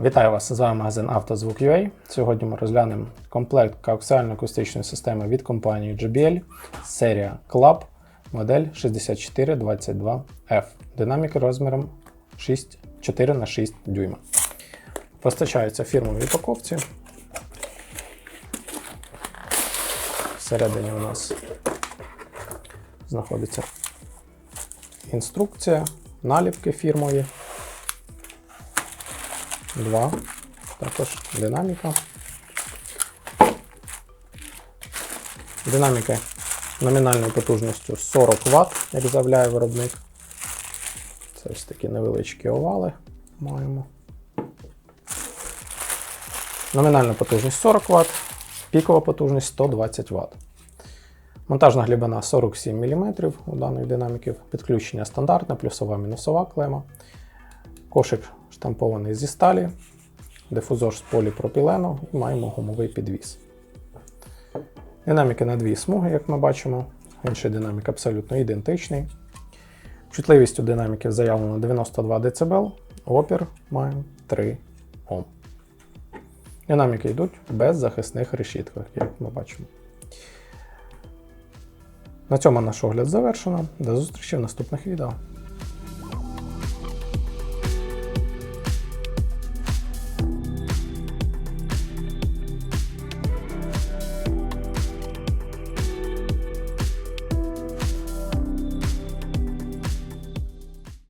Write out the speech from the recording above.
Вітаю вас! З вами магазин «Автозвук.UA». Сьогодні ми розглянемо комплект коаксіально-акустичної системи від компанії JBL, серія Club, модель 6422F. Динаміки розміром 6, 4 на 6 дюйма. Постачаються в фірмовій упаковці. Всередині у нас знаходиться інструкція, наліпки фірмові. Два. Також динаміка. Динаміки номінальною потужністю 40 Вт, як заявляє виробник. Це ось такі невеличкі овали маємо. Номінальна потужність 40 Вт, пікова потужність 120 Вт. Монтажна глибина 47 мм у даної динаміки. Підключення стандартне, плюсова мінусова клема. Кошик штампований зі сталі, дифузор з поліпропілену і маємо гумовий підвіс. Динаміки на дві смуги, як ми бачимо. Інший динамік абсолютно ідентичний. Чутливість у динаміків заявлено 92 дБ, опір маємо 3 Ом. Динаміки йдуть без захисних решітках, як ми бачимо. На цьому наш огляд завершено. До зустрічі в наступних відео.